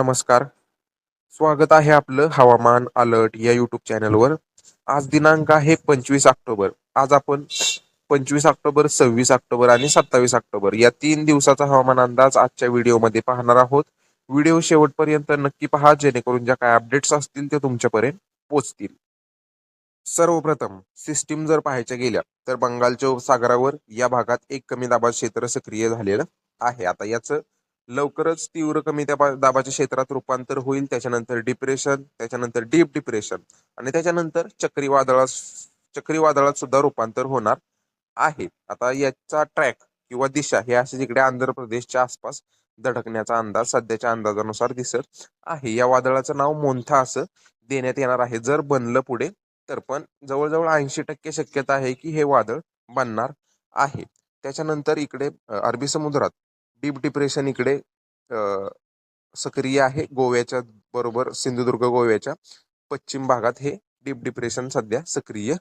नमस्कार. स्वागत आहे आपलं हवामान अलर्ट या युट्यूब चॅनलवर. आज दिनांक आहे पंचवीस ऑक्टोबर. आज आपण पंचवीस ऑक्टोबर सव्वीस ऑक्टोबर आणि सत्तावीस ऑक्टोबर या तीन दिवसाचा हवामान अंदाज आजच्या व्हिडिओमध्ये पाहणार आहोत. व्हिडिओ शेवटपर्यंत नक्की पहा जेणेकरून ज्या काय अपडेट्स असतील ते तुमच्यापर्यंत पोचतील. सर्वप्रथम सिस्टीम जर पाहायच्या गेल्या तर बंगालच्या सागरावर या भागात एक कमी दाबाचे क्षेत्र सक्रिय झालेलं आहे. आता याचं लवकरच तीव्र कमी दाबा दाबाच्या क्षेत्रात रूपांतर होईल. त्याच्यानंतर डिप्रेशन त्याच्यानंतर डीप डिप्रेशन आणि त्याच्यानंतर चक्रीवादळात चक्रीवादळात सुद्धा रूपांतर होणार आहे. आता याचा ट्रॅक किंवा दिशा हे असे जिकडे आंध्र प्रदेशच्या आसपास धडकण्याचा अंदाज सध्याच्या अंदाजानुसार दिसत आहे. या वादळाचं नाव मोंथा असं देण्यात येणार आहे. जर बनलं पुढे तर पण जवळजवळ ऐंशी टक्के शक्यता आहे की हे वादळ बनणार आहे. त्याच्यानंतर इकडे अरबी समुद्रात डीप डिप्रेशन इकडे सक्रिय आहे गोव्याच्या बरोबर सिंधुदुर्ग गोव्याच्या पश्चिम भागात हे डीप डिप्रेशन सध्या सक्रिय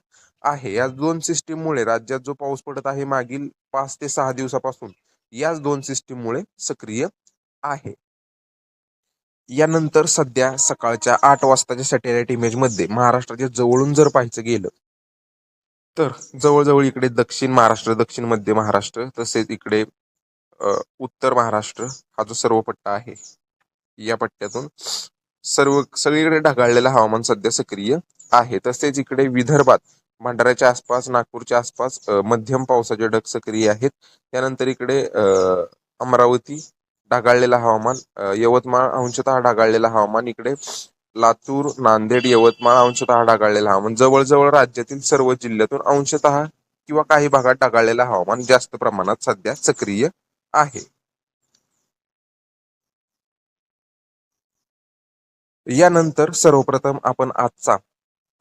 आहे. या दोन सिस्टीममुळे राज्यात जो पाऊस पडत आहे मागील पाच ते सहा दिवसापासून याच दोन सिस्टीममुळे सक्रिय आहे. यानंतर सध्या सकाळच्या आठ वाजताच्या सॅटेलाइट इमेजमध्ये महाराष्ट्राच्या जवळून जर पाहायचं गेलं तर जवळजवळ इकडे दक्षिण महाराष्ट्र दक्षिण मध्य महाराष्ट्र तसेच इकडे उत्तर महाराष्ट्र हा जो सर्व पट्टा आहे या पट्ट्यातून सर्व सगळीकडे ढगाळलेलं हवामान सध्या सक्रिय आहे. तसेच इकडे विदर्भात भंडाऱ्याच्या आसपास नागपूरच्या आसपास मध्यम पावसाचे ढग सक्रिय आहेत. त्यानंतर इकडे अमरावती ढगाळलेलं हवामान यवतमाळ अंशतः ढगाळलेलं हवामान इकडे लातूर नांदेड यवतमाळ अंशतः ढगाळलेलं हवामान. जवळजवळ राज्यातील सर्व जिल्ह्यातून अंशतः किंवा काही भागात ढगाळलेलं हवामान जास्त प्रमाणात सध्या सक्रिय आहे. यानंतर सर्वप्रथम आपण आजचा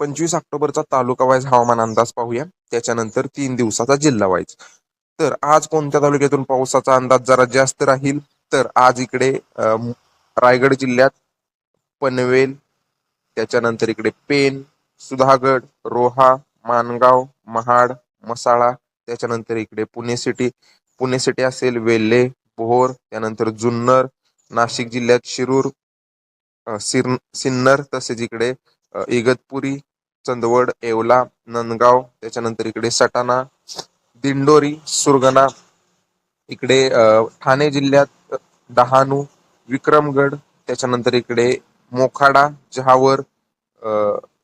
पंचवीस ऑक्टोबरचा तालुका वाईज हवामान अंदाज पाहूया. त्याच्यानंतर तीन दिवसाचा जिल्हा वाईज. तर आज कोणत्या तालुक्यातून पावसाचा अंदाज जरा जास्त राहील? तर आज इकडे रायगड जिल्ह्यात पनवेल त्याच्यानंतर इकडे पेन सुधागड रोहा मानगाव महाड मसाळा त्याच्यानंतर इकडे पुणे सिटी पुणे सिटी असेल वेल्हे भोर त्यानंतर जुन्नर नाशिक जिल्ह्यात शिरूर सिर सिन्नर तसेच इकडे इगतपुरी चंदवड येवला नंदगाव त्याच्यानंतर इकडे सटाणा दिंडोरी सुरगणा इकडे ठाणे जिल्ह्यात डहाणू विक्रमगड त्याच्यानंतर इकडे मोखाडा जहावर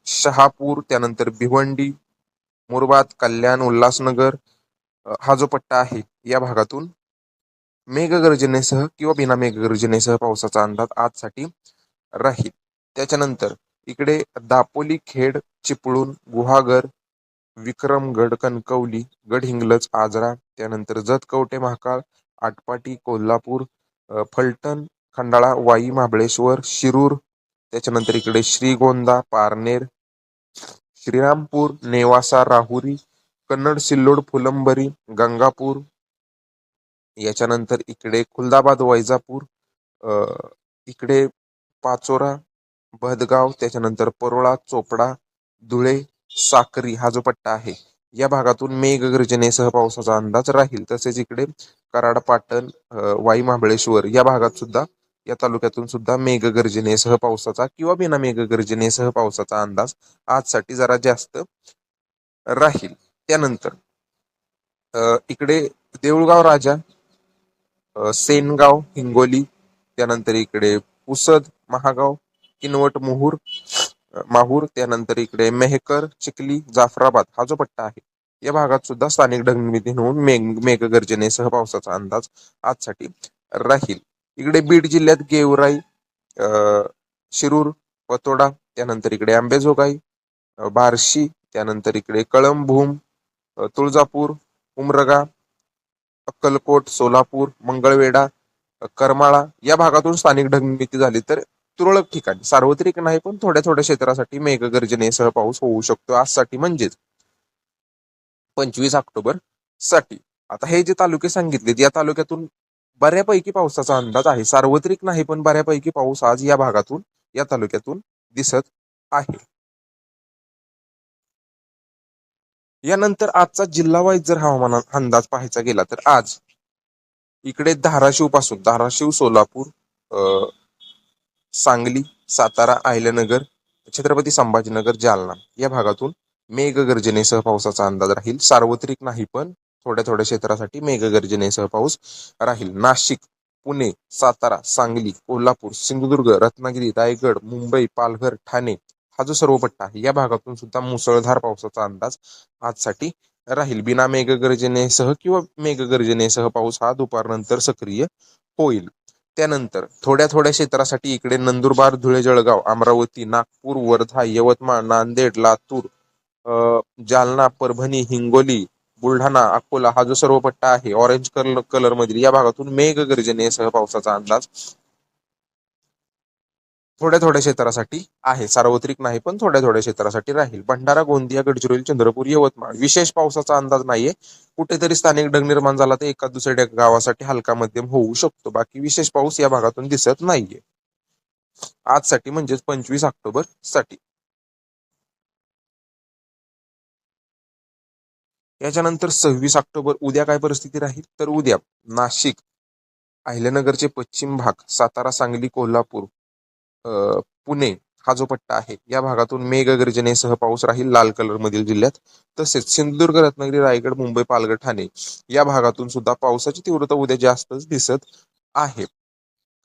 शहापूर त्यानंतर भिवंडी मुरबाद कल्याण उल्हासनगर हा जो पट्टा आहे या भागातून मेघगर्जनेसह किंवा बिना मेघगर्जनेसह पावसाचा अंदाज आजसाठी राहील. त्याच्यानंतर इकडे दापोली खेड चिपळूण गुहागर विक्रमगड कणकवली गडहिंग्लज आजरा त्यानंतर जतकवटे महाकाळ आटपाटी कोल्हापूर फलटण खंडाळा वाई महाबळेश्वर शिरूर त्याच्यानंतर इकडे श्रीगोंदा पारनेर श्रीरामपूर नेवासा राहुरी कन्नड सिल्लोड फुलंबरी गंगापूर याच्यानंतर इकडे खुलदाबाद वैजापूर इकडे पाचोरा भदगाव त्याच्यानंतर परोळा चोपडा धुळे साक्री हा जो पट्टा आहे या भागातून मेघगर्जनेसह पावसाचा अंदाज राहील. तसेच इकडे कराड पाटण वाई महाबळेश्वर या भागात सुद्धा या तालुक्यातून सुद्धा मेघगर्जनेसह पावसाचा किंवा बिना मेघगर्जनेसह पावसाचा अंदाज आजसाठी जरा जास्त राहील. त्यानंतर इकडे देऊळगाव राजा सेनगाव हिंगोली त्यानंतर इकडे पुसद महागाव किनवट मुहूर माहूर त्यानंतर इकडे मेहकर चिखली जाफराबाद हा जो पट्टा आहे या भागात सुद्धा स्थानिक ढगनिर्मिती होऊन मेघ मेघगर्जनेसह पावसाचा अंदाज आजसाठी राहील. इकडे बीड जिल्ह्यात गेवराई शिरूर पतोडा त्यानंतर इकडे आंबेजोगाई बार्शी त्यानंतर इकडे कळंभूम तुळजापूर उमरगा अक्कलकोट सोलापूर मंगळवेढा करमाळा या भागातून स्थानिक ढगमिती झाली. तर तुरळक ठिकाणी सार्वत्रिक नाही पण थोड्या थोड्या क्षेत्रासाठी मेघगर्जनेसह पाऊस होऊ शकतो आजसाठी म्हणजेच पंचवीस ऑक्टोबरसाठी. आता हे जे तालुके सांगितलेत या तालुक्यातून बऱ्यापैकी पावसाचा अंदाज आहे. सार्वत्रिक नाही पण बऱ्यापैकी पाऊस आज या भागातून या तालुक्यातून दिसत आहे. यानंतर आजचा जिल्हा वाईज जर हवामान अंदाज पाहायचा गेला तर आज इकडे धाराशिवपासून धाराशिव सोलापूर सांगली सातारा आयलनगर छत्रपती संभाजीनगर जालना या भागातून मेघगर्जनेसह पावसाचा अंदाज राहील. सार्वत्रिक नाही पण थोड्या थोड्या क्षेत्रासाठी मेघगर्जनेसह पाऊस राहील. नाशिक पुणे सातारा सांगली कोल्हापूर सिंधुदुर्ग रत्नागिरी रायगड मुंबई पालघर ठाणे हा जो सर्व पट्टा आहे या भागातून सुद्धा मुसळधार पावसाचा अंदाज आजसाठी राहील. बिना मेघगर्जनेसह किंवा मेघगर्जनेसह पाऊस हा दुपारनंतर सक्रिय होईल. त्यानंतर थोड्या थोड्या क्षेत्रासाठी इकडे नंदुरबार धुळे जळगाव अमरावती नागपूर वर्धा यवतमाळ नांदेड लातूर जालना परभणी हिंगोली बुलढाणा अकोला हा जो सर्व पट्टा आहे ऑरेंज कलर कलर मधील या भागातून मेघगर्जनेसह पावसाचा अंदाज थोड्या थोड्या क्षेत्रासाठी आहे. सार्वत्रिक नाही पण थोड्या थोड्या क्षेत्रासाठी राहील. भंडारा गोंदिया गडचिरोली चंद्रपूर यवतमाळ विशेष पावसाचा अंदाज नाहीये. कुठेतरी स्थानिक ढग निर्माण झाला तर एका दुसऱ्या गावासाठी हलका मध्यम होऊ शकतो. बाकी विशेष पाऊस या भागातून दिसत नाहीये. आजसाठी म्हणजेच पंचवीस ऑक्टोबरसाठी. याच्यानंतर सव्वीस ऑक्टोबर उद्या काय परिस्थिती राहील? तर उद्या नाशिक अहिल्यानगरचे पश्चिम भाग सातारा सांगली कोल्हापूर पुणे हा जो पट्टा आहे या भागातून मेघगर्जनेसह पाऊस राहील लाल कलर मधील जिल्ह्यात. तसेच सिंधुदुर्ग रत्नागिरी रायगड मुंबई पालघर ठाणे या भागातून सुद्धा पावसाची तीव्रता उद्या जास्तच दिसत आहे.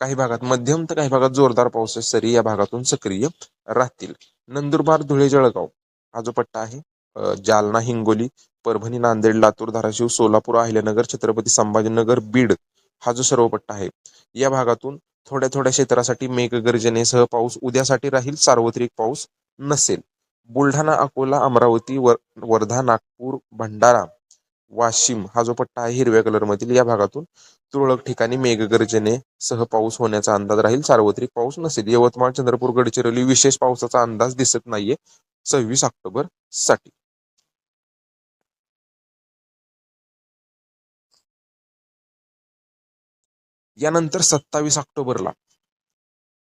काही भागात मध्यम तर काही भागात जोरदार पाऊस सरी या भागातून सक्रिय राहतील. नंदुरबार धुळे जळगाव हा जो पट्टा आहे जालना हिंगोली परभणी नांदेड लातूर धाराशिव सोलापूर अहिल्यानगर छत्रपती संभाजीनगर बीड हा जो सर्व पट्टा आहे या भागातून थोड्या थोड्या क्षेत्रासाठी मेघगर्जनेसह पाऊस उद्यासाठी राहील सार्वत्रिक पाऊस नसेल. बुलढाणा अकोला अमरावती वर वर्धा नागपूर भंडारा वाशिम हा जो पट्टा आहे हिरव्या कलर मधील या भागातून तुरळक ठिकाणी मेघगर्जनेसह पाऊस होण्याचा अंदाज राहील. सार्वत्रिक पाऊस नसेल. यवतमाळ चंद्रपूर गडचिरोली विशेष पावसाचा अंदाज दिसत नाहीये. सव्वीस ऑक्टोबरसाठी यानंतर सत्तावीस ऑक्टोबरला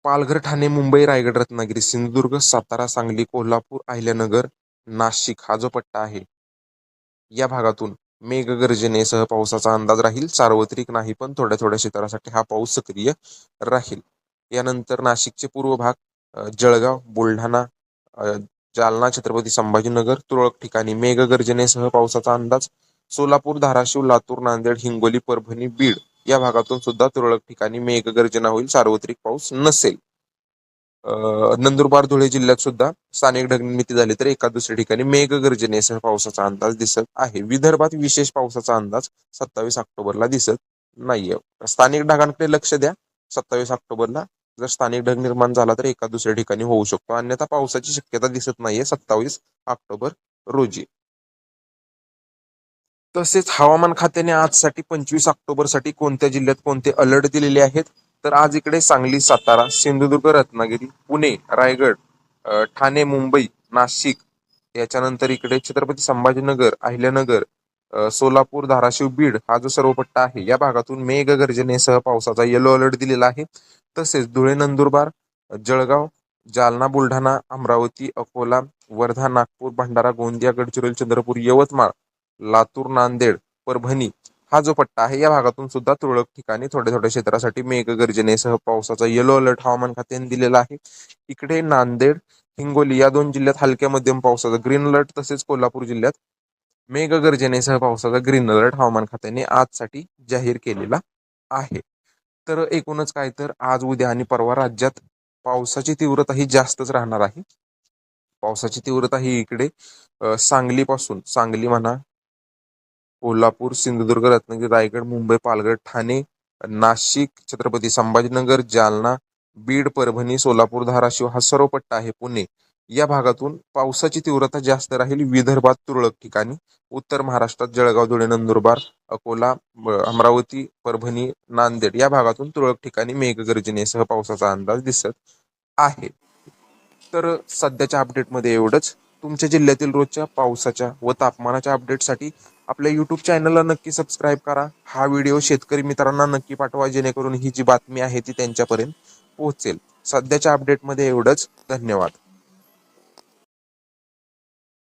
पालघर ठाणे मुंबई रायगड रत्नागिरी सिंधुदुर्ग सातारा सांगली कोल्हापूर अहिल्यानगर नाशिक हा जो पट्टा आहे या भागातून मेघगर्जनेसह पावसाचा अंदाज राहील. सार्वत्रिक नाही पण थोड्या थोड्या क्षेत्रासाठी हा पाऊस सक्रिय राहील. यानंतर नाशिकचे पूर्व भाग जळगाव बुलढाणा जालना छत्रपती संभाजीनगर तुरळक ठिकाणी मेघगर्जनेसह पावसाचा अंदाज सोलापूर धाराशिव लातूर नांदेड हिंगोली परभणी बीड या भागातून सुद्धा तुरळक ठिकाणी मेघगर्जना होईल सार्वत्रिक पाऊस नसेल. नंदुरबार धुळे जिल्ह्यात सुद्धा स्थानिक ढगनिर्मिती झाली तर एका दुसऱ्या ठिकाणी मेघगर्जनेसह पावसाचा अंदाज दिसत आहे. विदर्भात विशेष पावसाचा अंदाज सत्तावीस ऑक्टोबरला दिसत नाहीये. स्थानिक ढगांकडे लक्ष द्या. सत्तावीस ऑक्टोबरला जर स्थानिक ढग निर्माण झाला तर एका दुसऱ्या ठिकाणी होऊ शकतो. अन्यथा पावसाची शक्यता दिसत नाहीये सत्तावीस ऑक्टोबर रोजी. तसेच हवामान खात्याने आजसाठी पंचवीस ऑक्टोबरसाठी कोणत्या जिल्ह्यात कोणते अलर्ट दिलेले आहेत? तर आज इकडे सांगली सातारा सिंधुदुर्ग रत्नागिरी पुणे रायगड ठाणे मुंबई नाशिक याच्यानंतर इकडे छत्रपती संभाजीनगर अहिल्यानगर सोलापूर धाराशिव बीड हा जो सर्व पट्टा आहे या भागातून मेघगर्जनेसह पावसाचा येलो अलर्ट दिलेला आहे. तसेच धुळे नंदुरबार जळगाव जालना बुलढाणा अमरावती अकोला वर्धा नागपूर भंडारा गोंदिया गडचिरोली चंद्रपूर यवतमाळ लातूर नांदेड परभणी हा जो पट्टा आहे या भागातून सुद्धा तुरळक ठिकाणी थोड्या थोड्या क्षेत्रासाठी मेघगर्जनेसह पावसाचा येलो अलर्ट हवामान खात्याने दिलेला आहे. इकडे नांदेड हिंगोली या दोन जिल्ह्यात हलक्या मध्यम पावसाचा ग्रीन अलर्ट तसेच कोल्हापूर जिल्ह्यात मेघगर्जनेसह पावसाचा ग्रीन अलर्ट हवामान खात्याने आजसाठी जाहीर केलेला आहे. तर एकूणच काय तर आज उद्या आणि परवा राज्यात पावसाची तीव्रता ही जास्तच राहणार आहे. पावसाची तीव्रता ही इकडे सांगलीपासून सांगली म्हणा कोल्हापूर सिंधुदुर्ग रत्नागिरी रायगड मुंबई पालघर ठाणे नाशिक छत्रपती संभाजीनगर जालना बीड परभणी सोलापूर धाराशिव हा सर्व पट्टा आहे. पुणे या भागातून पावसाची तीव्रता जास्त राहील. विदर्भात तुरळक ठिकाणी. उत्तर महाराष्ट्रात जळगाव धुळे नंदुरबार अकोला अमरावती परभणी नांदेड या भागातून तुरळक ठिकाणी मेघगर्जनेसह पावसाचा अंदाज दिसत आहे. तर सध्याच्या अपडेटमध्ये एवढंच. तुमच्या जिल्ह्यातील रोजच्या पावसाच्या व तापमानाच्या अपडेटसाठी आपल्या यूट्यूब चॅनलला नक्की सबस्क्राईब करा. हा व्हिडिओ शेतकरी मित्रांना नक्की पाठवा जेणेकरून ही जी बातमी आहे ती त्यांच्यापर्यंत पोहोचेल. सध्याच्या अपडेटमध्ये एवढंच. धन्यवाद.